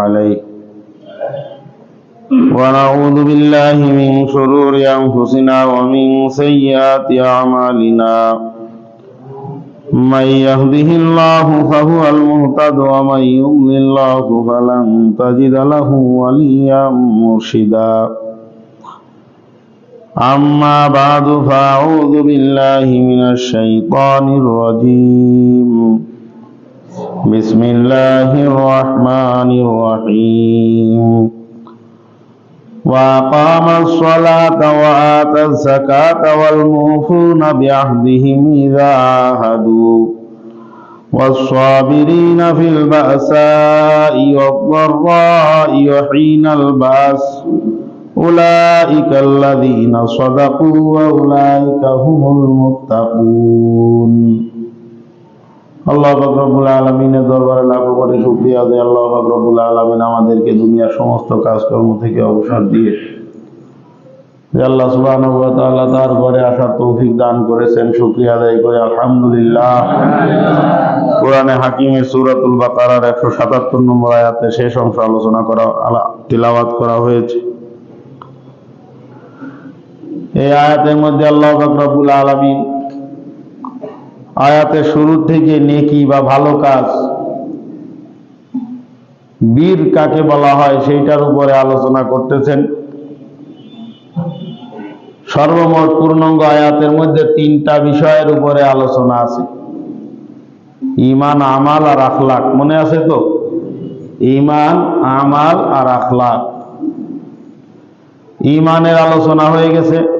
عليه ونعوذ بالله من شرور أنفسنا ومن سيئات أعمالنا من يهده الله فهو المهتد ومن يضلل الله فلن تجد له وليا مرشدا أما بعد فأعوذ بالله من الشيطان الرجيم بسم الله الرحمن الرحيم. وأقام الصلاة وآتى الزكاة والموفون بعهدهم إذا عاهدوا والصابرين في البأساء والضراء وحين البأس. أولئك الذين صدقوا وأولئك هم المتقون. আল্লাহ রব্বুল আলমিনের দরবারে লাখো কোটি শুক্রিয়া দেয় আল্লাহ রব্বুল আলমিন আমাদেরকে দুনিয়ার সমস্ত কাজকর্ম থেকে অবসর দিয়ে যে আল্লাহ সুবাহ তার ঘরে আসার তৌফিক দান করেছেন শুক্রিয়া আদায় করে আলহামদুলিল্লাহ। কোরআনে হাকিমের সুরাতুল বাকারার একশো সাতাত্তর নম্বর আয়াতে শেষ অংশ আলোচনা করা তিলাওয়াত করা হয়েছে। এই আয়াতের মধ্যে আল্লাহ রব্বুল আলমিন আয়াতের শুরু থেকে নেকি বা ভালো কাজ, বীর কাকে বলা হয় সেইটার উপরে আলোচনা করতেছেন। সর্বমোট পূর্ণাঙ্গ আয়াতের মধ্যে তিনটা বিষয়ের উপরে আলোচনা আছে। ইমান, আমাল আর আখলাক, মনে আছে তো? ইমান, আমাল আর আখলাক। ইমানের আলোচনা হয়ে গেছে।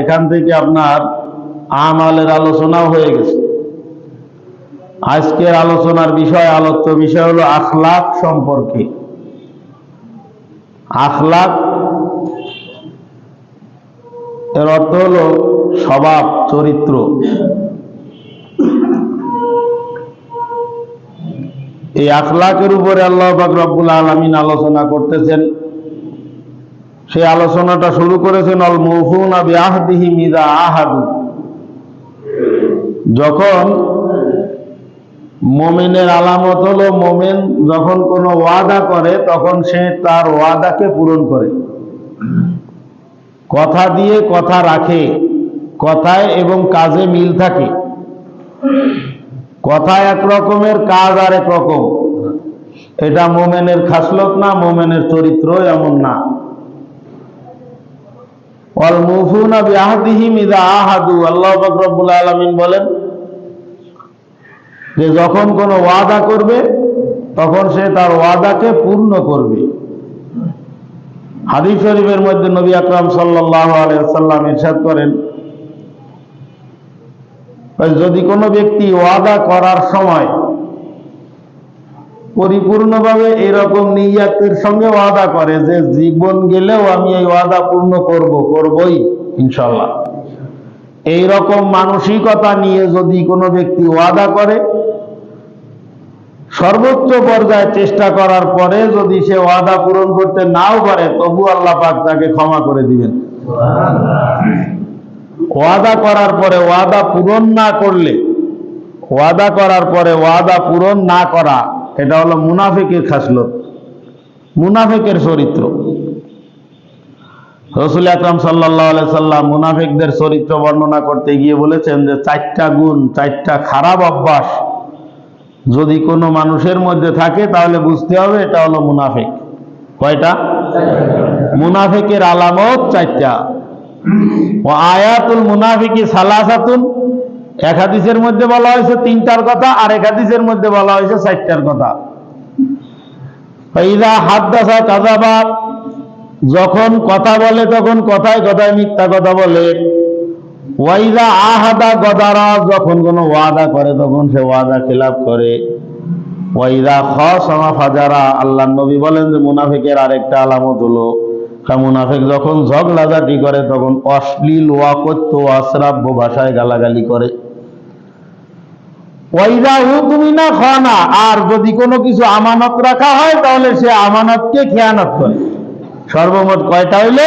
এখান থেকে আপনার আমালের আলোচনাও হয়ে গেছে। আজকের আলোচনার বিষয়, আলোচ্য বিষয় হলো আখলাক সম্পর্কে। আখলাক এর অর্থ হলো স্বভাব, চরিত্র। এই আখলাকের উপরে আল্লাহ রব্বুল আলমিন আলোচনা করতেছেন। সেই আলোচনাটা শুরু করেছেন অল মৌফুনা বিআহদিহি মিদা আহাদু। যখন মোমেনের আলামত হলো, মোমেন যখন কোনো ওয়াদা করে, তখন সে তার ওয়াদাকে পূরণ করে। কথা দিয়ে কথা রাখে, কথায় এবং কাজে মিল থাকে। কথা এক রকমের, কাজ আর এক রকম। এটা মোমেনের খাসলত না, মোমেনের চরিত্র এমন না। ওয়াল মুফুনা বিআহদিহিম ইযা আহাদু আল্লাহ পাক রব্বুল আলামিন বলেন যে যখন কোনো ওয়াদা করবে, তখন সে তার ওয়াদাকে পূর্ণ করবে। হাদিস শরীফের মধ্যে নবী আকরাম সাল্লাল্লাহু আলাইহি ওয়াসাল্লাম ইরশাদ করেন যদি কোনো ব্যক্তি ওয়াদা করার সময় পরিপূর্ণভাবে এরকম নিয়াতের সঙ্গে ওয়াদা করে যে জীবন গেলেও আমি এই ওয়াদা পূর্ণ করব, করবই ইনশাল্লাহ এই রকম মানসিকতা নিয়ে যদি কোনো ব্যক্তি ওয়াদা করে, সর্বোচ্চ পর্যায়ে চেষ্টা করার পরে যদি সে ওয়াদা পূরণ করতে নাও পারে, তবু আল্লাহ পাক তাকে ক্ষমা করে দিবেন। ওয়াদা করার পরে ওয়াদা পূরণ না করলে, ওয়াদা করার পরে ওয়াদা পূরণ না করা এটা হলো মুনাফিকের খাসলত, মুনাফিকের চরিত্র। রসুল আকরাম সাল্লাহ সাল্লাম মুনাফিকদের চরিত্র বর্ণনা করতে গিয়ে বলেছেন যে, চারটা গুণ, চারটা খারাপ অভ্যাস যদি কোনো মানুষের মধ্যে থাকে, তাহলে বুঝতে হবে এটা হলো মুনাফিক। কয়টা? মুনাফিকের আলামত চারটা। ও আয়াতুল মুনাফিকি সালাসাতুন এক হাদিসের মধ্যে বলা হয়েছে তিনটার কথা আর এক হাদিসের মধ্যে বলা হয়েছে চারটার কথা। ইদা দাসা কাজাবা যখন কথা বলে তখন কথায় কথায় মিথ্যা কথা বলে। ওয়াইদা আহাদা গদারা, যখন কোনো ওয়াদা করে তখন সে ওয়াদা খেলাপ করে। ওয়াইদা খসমা ফাজারা, আল্লাহ নবী বলেন যে মুনাফিকের আরেকটা আলামত হলো মুনাফিক যখন ঝগড়াঝাটি করে তখন অশ্লীল ওয়াকত্য অশ্রাব্য ভাষায় গালাগালি করে। তুমি না খানা, আর যদি কোনো কিছু আমানত রাখা হয়, তাহলে সে আমানতকে খেয়ানত করে। সর্বমোট কয়টা হইল?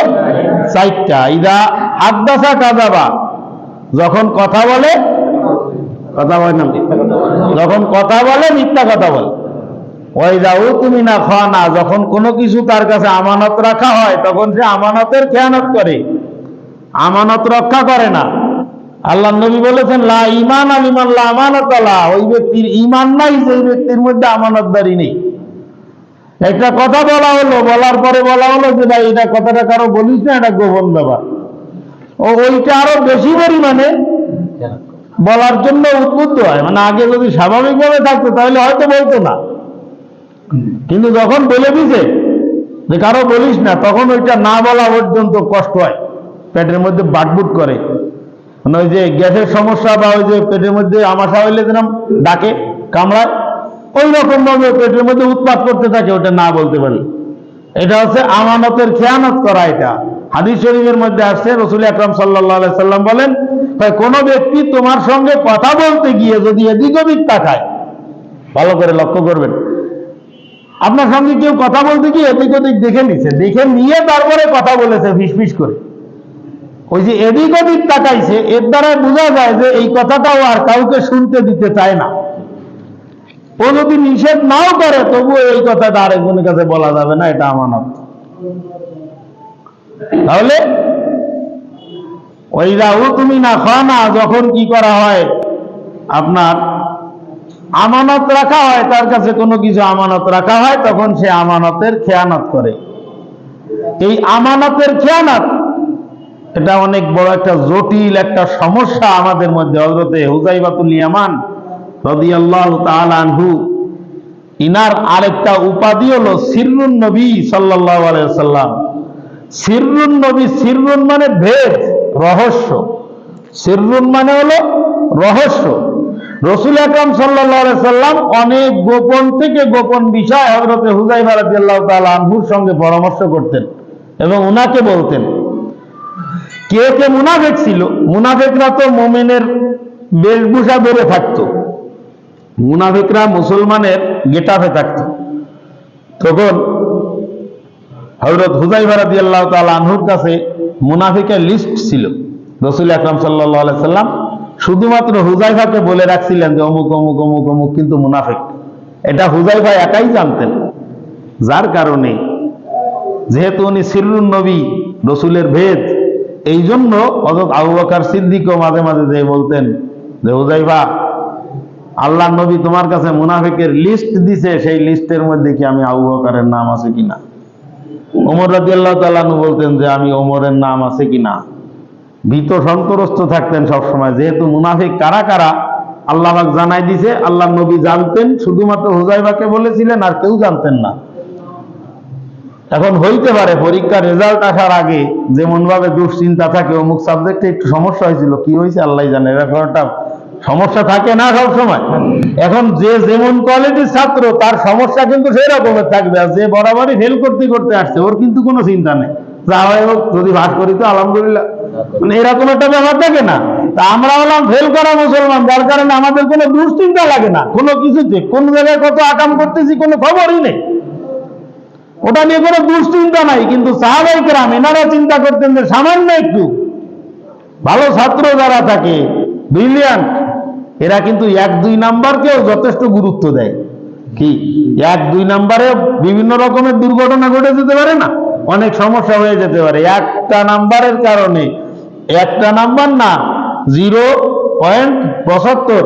চারটা। ইদা হাদ্দাসা কাজাবা যখন কথা বলে কথা বলে না যখন কথা বলে, মিথ্যা কথা বলে। যাও তুমি না খাওয়া না যখন কোনো কিছু তার কাছে আমানত রাখা হয়, তখন সে আমানতের খেয়ানত করে। আমানত রক্ষা করে না। আল্লাহ নবী বলেছেন, লা ইমান আল ইমান লা আমানত ওই ব্যক্তির ইমান নাই যে ব্যক্তির মধ্যে আমানতদারি নেই। একটা কথা বলা হলো, বলার পরে বলা হলো যে, ভাই, এটা কথাটা কারও বলিস না, এটা গোপন ব্যাপার। ও ওইটা আরও বেশি পরিমাণে বলার জন্য উদ্বুদ্ধ হয়। মানে আগে যদি স্বাভাবিকভাবে থাকতো, তাহলে হয়তো বলতো না। কিন্তু যখন বলে দিছে যে, কারও বলিস না, তখন ওইটা না বলা পর্যন্ত কষ্ট হয়। পেটের মধ্যে বাটবুট করে। ওই যে গ্যাসের সমস্যা বা ওই যে পেটের মধ্যে আমাশা হইলে যেরকম ডাকে, কামড়ায় ওই রকম ভাবে পেটের মধ্যে উৎপাত করতে থাকে, ওটা না বলতে পারি এটা হচ্ছে আমানতের খেয়ানত করা এটা। হাদিস শরীফের মধ্যে আসছে, রসুল আকরাম সাল্লাহ সাল্লাম বলেন তাই কোনো ব্যক্তি তোমার সঙ্গে কথা বলতে গিয়ে যদি এদিক ওদিক তাকায়, ভালো করে লক্ষ্য করবেন। আপনার সঙ্গে কেউ কথা বলতে গিয়ে এদিক ওদিক দেখে নিছে, দেখে নিয়ে তারপরে কথা বলেছে, ফিসফিস করে। ওই যে এদিক ওদিক তাকাইছে এর দ্বারা বোঝা যায় যে এই কথাটাও আর কাউকে শুনতে দিতে চায় না। ও যদি নিষেধ নাও করে, তবুও এই কথাটা আরেকজনের কাছে বলা যাবে না, এটা আমানত। তাহলে ওই রাহু তুমি না খাও না যখন কি করা হয়, আপনার আমানত রাখা হয়, তার কাছে কোনো কিছু আমানত রাখা হয়, তখন সে আমানতের খেয়ানত করে। এই আমানতের খেয়ানত এটা অনেক বড় একটা জটিল একটা সমস্যা আমাদের মধ্যে। হজরতে হুজাইবাতুল ইয়ামান রাদিয়াল্লাহু ইনার আরেকটা উপাধি হলো সিররুন নবী সাল্লাম সিররুন নবী, সিররুন মানে ভেদ, রহস্য। সিররুন মানে হলো রহস্য। রসুল আকরাম সাল্লাল্লাহু সাল্লাম অনেক গোপন থেকে গোপন বিষয় হযরতে হুজাইফা রাদিয়াল্লাহু তাআলা আনহুর সঙ্গে পরামর্শ করতেন এবং উনাকে বলতেন কে কে মুনাফেক ছিল। মুনাফেকরা তো মোমেনের বেশভূষা বেড়ে থাকতো। মুনাফিকরা মুসলমানের গেটাফে থাকত। তখন হজরত হুজাইফা রাদিয়াল্লাহু তাআলা আনহুর কাছে মুনাফিকের লিস্ট ছিল। রসুল আকরাম আলাইহি সাল্লাম শুধুমাত্র হুজাইফাকে বলে রাখছিলেন যে, অমুক অমুক অমুক অমুক কিন্তু মুনাফিক। এটা হুজাইফা একাই জানতেন। যার কারণে যেহেতু উনি সিরুন নবী, রসুলের ভেদ এই জন্য হজরত আবু বকর সিদ্দিকও মাঝে মাঝে যে বলতেন যে হুজাইফা আল্লাহ নবী তোমার কাছে মুনাফিকের লিস্ট দিছে, সেই লিস্টের মধ্যে কি আমি আবু বকরের নাম আছে কিনা? ওমর রাজি আল্লাহ তালু বলতেন যে, আমি ওমরের নাম আছে কিনা? ভীত সন্তরস্ত থাকতেন সবসময়। যেহেতু মুনাফিক কারা কারা, আল্লাহ জানাই দিছে, আল্লাহ নবী জানতেন, শুধুমাত্র হুজাইবাকে বলেছিলেন আর কেউ জানতেন না। এখন হইতে পারে, পরীক্ষার রেজাল্ট আসার আগে যেমন ভাবে দুশ্চিন্তা থাকে, অমুক সাবজেক্টে একটু সমস্যা হয়েছিল। কি হয়েছে? আল্লাহ জানে এরকম একটা সমস্যা থাকে না সব সময় এখন যে যেমন কোয়ালিটির ছাত্র, তার সমস্যা কিন্তু সেই রকমের থাকবে। আর যে বরাবরই ফেল করতে করতে আসছে, ওর কিন্তু কোনো চিন্তা নেই। যা হয় হোক, যদি ভাগ করি তো আলহামদুলিল্লাহ। মানে এরকম একটা ব্যাপার থাকে না। তা আমরা হলাম ফেল করা মুসলমান, যার কারণে আমাদের কোনো দুশ্চিন্তা লাগে না। কোনো কিছুতে, কোন জায়গায় কত আকাম করতেছি, কোনো খবরই নেই। ওটা নিয়ে কোনো দুশ্চিন্তা নাই, কিন্তু সাহাবাই কেরাম এনারা চিন্তা করতেন যে সামান্য একটু। ভালো ছাত্র যারা থাকে ব্রিলিয়ান্ট এরা কিন্তু এক দুই নাম্বারকেও যথেষ্ট গুরুত্ব দেয়। কি? এক দুই নাম্বারে বিভিন্ন রকমের দুর্ঘটনা ঘটে যেতে পারে না? অনেক সমস্যা হয়ে যেতে পারে। একটা নাম্বারের কারণে, একটা নাম্বার না জিরো পয়েন্ট পঁচাত্তর।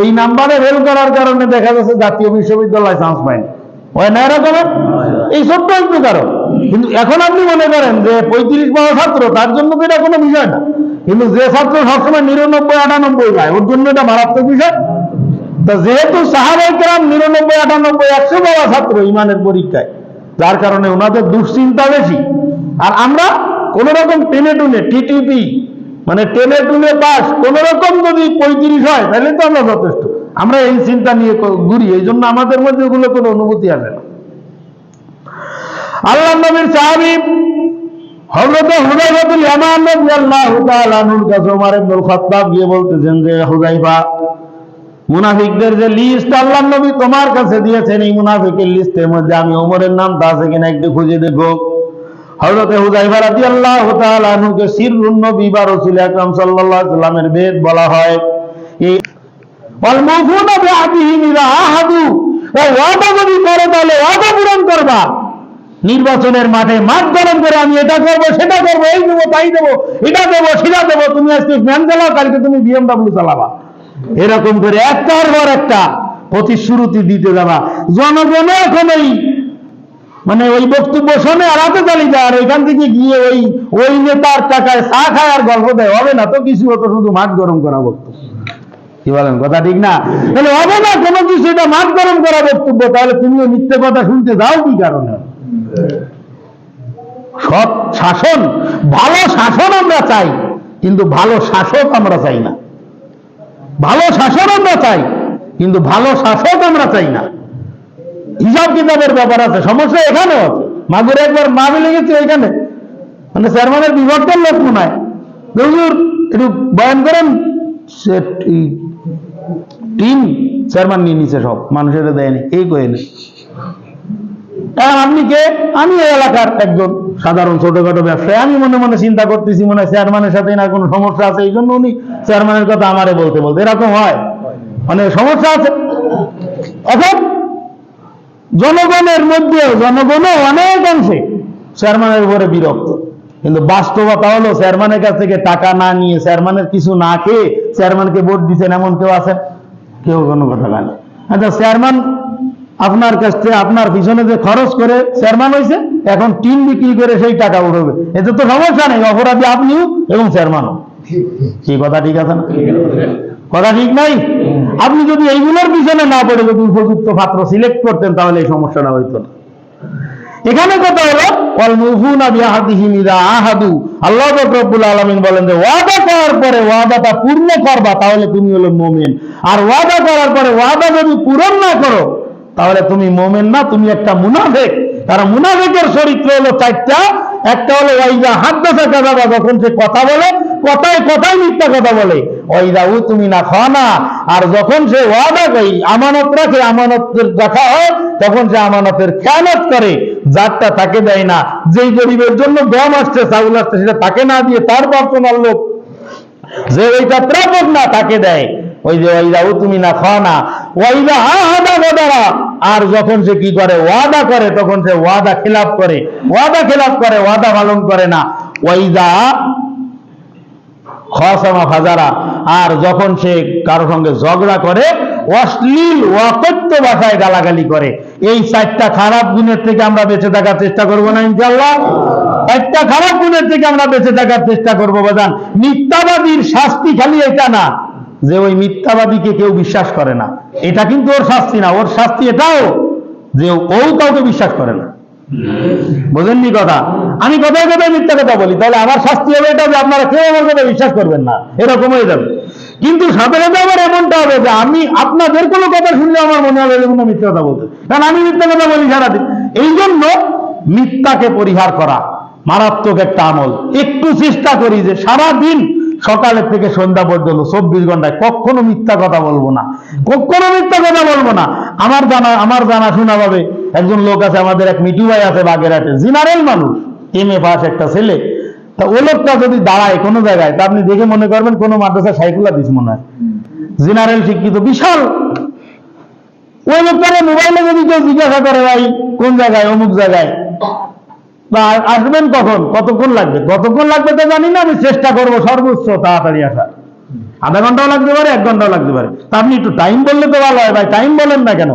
এই নাম্বারে ফেল করার কারণে দেখা যাচ্ছে জাতীয় বিশ্ববিদ্যালয় চান্স পায়নি। হয় না এরকমের এই ছোট্ট একটু কারণ কিন্তু এখন আপনি মনে করেন যে পঁয়ত্রিশ পাওয়া ছাত্র, তার জন্য তো এটা কোনো বিষয় না। কিন্তু যে ছাত্র সবসময় নিরানব্বই, আটানব্বই পায়, ওর জন্য এটা মারাত্মক বিষয়। তো যেহেতু সাহাবাই কেরাম নিরানব্বই, আটানব্বই একশো পাওয়া ছাত্র ইমানের পরীক্ষায়, যার কারণে ওনাদের দুশ্চিন্তা বেশি। আর আমরা কোন রকম টেনে টুনে, টিটিপি মানে টেনে টুনে পাস কোন রকম যদি পঁয়ত্রিশ হয়, তাহলে তো আমরা যথেষ্ট। আমরা এই চিন্তা নিয়ে ঘুরি, এই জন্য আমাদের মধ্যে ওগুলো কোনো অনুভূতি আসে না। আল্লাহ নবীর সাহাবি হযরত ইয়ামান রাদিয়াল্লাহু তাআলা আনহুর কাছে ওমর ইবনে খাত্তাব গিয়ে বলতেছেন যে মুনাফিকদের যে লিস্ট আল্লাহ নবী তোমার কাছে দিয়েছেন, এই মুনাফিকের লিস্টের মধ্যে আমি ওমরের নামটা আছে কিনা একটু খুঁজে দেখো হযরত হুযায়ফা রাদিয়াল্লাহু তাআলা আনহুকে সিররুন নবী বা রাসূল আকরাম সাল্লাল্লাহু আলাইহি বেদ বলা হয়। এই অলমফুনা পূরণ করবা। নির্বাচনের মাঠে মাঠ গরম করে আমি এটা করব, সেটা করব, এই দেবো, তাই দেবো, এটা দেবো, সেটা দেবো, তুমি আজকে ফ্যান চালাও, কালকে তুমি বিএমডাব্লিউ চালাবা। এরকম করে একটার পর একটা প্রতিশ্রুতি দিতে যাবা। জনগণ এখন এই মানে ওই বক্তব্য শোনে আর হাতে চালিয়ে যায় আর ওইখান থেকে গিয়ে ওই ওই নেতার টাকায় চা খায় আর গল্প দেয়, হবে না তো কিছু হতো শুধু মাঠ গরম করা বক্তব্য। কি বলেন, কথা ঠিক না? তাহলে হবে না কোনো কিছু এটা মাঠ গরম করা বক্তব্য, তাহলে তুমিও মিথ্যে কথা শুনতে যাও কি কারণে? সৎ শাসন, ভালো শাসন আমরা চাই, কিন্তু ভালো শাসক আমরা চাই না। ভালো শাসন আমরা চাই, কিন্তু ভালো শাসক আমরা চাই না। হিসাব কিতাবের ব্যাপার আছে, সমস্যা এখানেও আছে। মাগুরে একবার মা মিলে গেছে এখানে। মানে চেয়ারম্যানের বিভক্তের লোক মনে হয়। একটু বয়ান করেন। টিম চেয়ারম্যান নিয়ে নিছে সব। দেয়নি, এই কয়েনি আপনি কে? আমি এই এলাকার একজন সাধারণ ছোটখাটো ব্যবসায়ী। আমি মনে মনে চিন্তা করতেছি, মনে হয় চেয়ারম্যানের সাথে না কোনো সমস্যা আছে, এই জন্য উনি চেয়ারম্যানের কথা আমারে বলতে বলতে এরকম হয়। মানে সমস্যা আছে। এখন জনগণের মধ্যে জনগণও অনেক অংশে চেয়ারম্যানের উপরে বিরক্ত। কিন্তু বাস্তবতা হলো চেয়ারম্যানের কাছ থেকে টাকা না নিয়ে চেয়ারম্যানের কিছু না খেয়ে চেয়ারম্যানকে ভোট দিচ্ছেন এমন কেউ আছেন কেউ কোনো কথা না। আচ্ছা চেয়ারম্যান আপনার কাছ থেকে আপনার পিছনে যে খরচ করে চেয়ারম্যান হয়েছে এখন টিম বিক্রি করে সেই টাকা উঠবে। এতে তো সমস্যা নেই, অপরাধী আপনিও এবং চেয়ারম্যানও। কি কথা ঠিক আছে না? কথা ঠিক নাই? আপনি যদি এইগুলোর পিছনে না পড়ে যদি উপযুক্ত পাত্র সিলেক্ট করতেন, তাহলে এই সমস্যাটা হইতো না। এখানে কথা হলো, ওয়াল মুফুনা বিআহদিহিম ইযা আহাদু। আল্লাহ পাক রব্বুল আলামিন বলেন যে, ওয়াদা করার পরে ওয়াদাটা পূর্ণ করবা, তাহলে তুমি হলো মুমিন। আর ওয়াদা করার পরে ওয়াদা যদি পূরণ না করো, তাহলে তুমি মুমিন না, তুমি একটা মুনাফিক। কারণ মুনাফিকের চরিত্র হলো চারটা। একটা হলো ওয়াইদা হাদ্দাসা কাযাবা। যখন সে কথা বলে, কথায় কথায় মিথ্যা কথা বলে ওয়াইদা উ তুমি না খানা। আর যখন সে ওয়াদা করি, আমানত রাখে, আমানতের রাখা হয়, তখন সে আমানতের খেয়ানত করে। যারটা তাকে দেয় না। যেই গরিবের জন্য গম আসছে, চাউল আসছে, সেটা তাকে না দিয়ে তার পার্সোনাল লোক। যে ওইটা প্রাপক না, তাকে দেয়। ওই যে ওইদা ও তুমি না, খাও না। ওইদা আহাদা গদারা আর যখন সে কি করে, ওয়াদা করে, তখন সে ওয়াদা খেলাপ করে। ওয়াদা খেলাপ করে, ওয়াদা পালন করে না। ওইদা খসামা ফাজারা। আর যখন সে কারও সঙ্গে ঝগড়া করে, অশ্লীল, অকথ্য ভাষায় গালাগালি করে। এই চারটা খারাপ গুণের থেকে আমরা বেঁচে থাকার চেষ্টা করব না ইনশাল্লাহ একটা খারাপ গুণের থেকে আমরা বেঁচে থাকার চেষ্টা করব, বাজান। মিথ্যাবাদীর শাস্তি খালি এটা না, যে ওই মিথ্যাবাদীকে কেউ বিশ্বাস করে না। এটা কিন্তু ওর শাস্তি না, ওর শাস্তি এটাও যে ও কাউকে বিশ্বাস করে না। বোঝেননি কথা? আমি কথায় কথায় মিথ্যা কথা বলি, তাহলে আমার শাস্তি হবে এটা যে আপনারা কেউ আমার কথা বিশ্বাস করবেন না, এরকম হয়ে যাবে। কিন্তু সাথে সাথে আবার এমনটা হবে যে আমি আপনাদের কোনো কথা শুনলে আমার মনে হবে যে কোনো মিথ্যা কথা বলতে। কারণ আমি মিথ্যা কথা বলি সারাদিন। এই জন্য মিথ্যাকে পরিহার করা মারাত্মক একটা আমল। একটু চেষ্টা করি যে সারাদিন সকালের থেকে সন্ধ্যা পর্যন্ত, চব্বিশ ঘন্টায় কখনো মিথ্যা কথা বলব না। কখনো মিথ্যা কথা বলব না। আমার জানা আমার জানা শোনা ভাবে একজন লোক আছে, আমাদের এক মিটু ভাই আছে বাগেরহাটে। জিনারেল মানুষ এম এ পাস একটা ছেলে। তা ও লোকটা যদি দাঁড়ায় কোনো জায়গায়, তা আপনি দেখে মনে করবেন কোনো মাদ্রাসা সাইকুলা দিস মনে হয়। জেনারেল শিক্ষিত, বিশাল। ওই লোকটারে মোবাইলে যদি কেউ জিজ্ঞাসা করে, ভাই, কোন জায়গায়, অমুক জায়গায়? বা আসবেন কখন? কতক্ষণ লাগবে? কতক্ষণ লাগবে তো জানি না, আমি চেষ্টা করব সর্বোচ্চ তাড়াতাড়ি আসার। আধা ঘন্টাও লাগতে পারে, এক ঘন্টাও লাগতে পারে। তা আপনি একটু টাইম বললে তো ভালো হয়, ভাই। টাইম বলেন না কেন?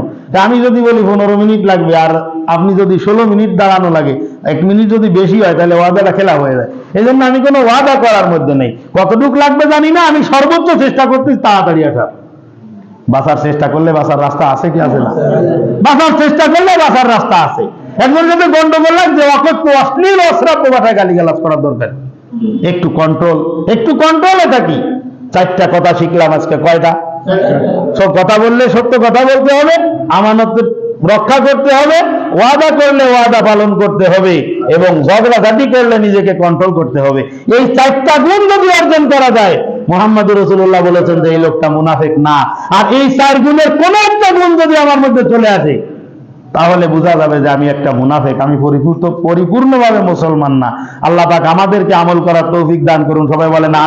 আমি যদি বলি, পনেরো মিনিট লাগবে। আর আপনি যদি ষোলো মিনিট দাঁড়ানো লাগে, এক মিনিট যদি বেশি হয়, তাহলে ওয়াদাটা খেলা হয়ে যায়। এই জন্য আমি কোনো ওয়াদা করার মধ্যে নেই। কতটুক লাগবে জানি না আমি সর্বোচ্চ চেষ্টা করতেছি তাড়াতাড়ি আসার। বাঁচার চেষ্টা করলে বাঁচার রাস্তা আছে কি আছে না? বাঁচার চেষ্টা করলে বাঁচার রাস্তা আছে। একজন যদি গন্ডগোল লাগছে অকথ্য অশ্লীল অশ্রাব্য ভাষায় গালিগালাজ করার দরকার। একটু কন্ট্রোল একটু কন্ট্রোলে থাকি চারটা কথা শিখলাম আজকে কয়টা? সব কথা বললে সত্য কথা বলতে হবে আমানত রক্ষা করতে হবে ওয়াদা করলে ওয়াদা পালন করতে হবে এবং ঝগড়াঝাটি করলে নিজেকে কন্ট্রোল করতে হবে। এই চারটা গুণ যদি অর্জন করা যায় মোহাম্মদ রসুল্লাহ বলেছেন যে, এই লোকটা মুনাফেক না। আর এই চার গুণের কোন একটা গুণ যদি আমার মধ্যে চলে আসে, তাহলে বোঝা যাবে যে, আমি একটা মুনাফেক, আমি পরিপূর্ণ পরিপূর্ণভাবে মুসলমান না। আল্লাহ পাক আমাদেরকে আমল করার তৌফিক দান করুন। সবাই বলে না